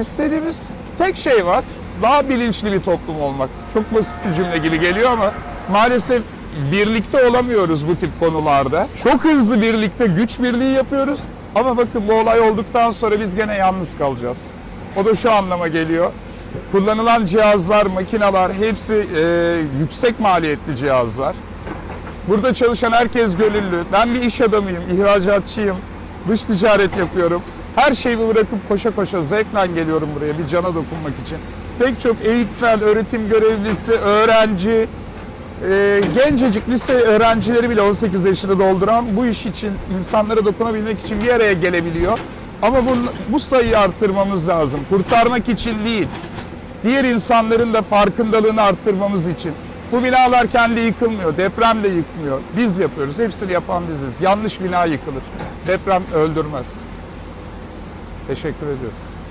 İstediğimiz tek şey var. Daha bilinçli bir toplum olmak. Çok basit bir cümle gibi geliyor ama maalesef birlikte olamıyoruz bu tip konularda. Çok hızlı birlikte güç birliği yapıyoruz. Ama bakın bu olay olduktan sonra biz gene yalnız kalacağız. O da şu anlama geliyor. Kullanılan cihazlar, makineler hepsi e, yüksek maliyetli cihazlar. Burada çalışan herkes gönüllü. Ben bir iş adamıyım, ihracatçıyım, dış ticaret yapıyorum. Her şeyi bırakıp koşa koşa zevkle geliyorum buraya bir cana dokunmak için. Pek çok eğitmen, öğretim görevlisi, öğrenci, e, gencecik lise öğrencileri bile 18 yaşını dolduran bu iş için, insanlara dokunabilmek için bir araya gelebiliyor. Ama bu, bu sayıyı arttırmamız lazım. Kurtarmak için değil, diğer insanların da farkındalığını arttırmamız için. Bu binalar kendi yıkılmıyor, deprem de yıkmıyor. Biz yapıyoruz, hepsini yapan biziz. Yanlış bina yıkılır, deprem öldürmez. Teşekkür ediyorum.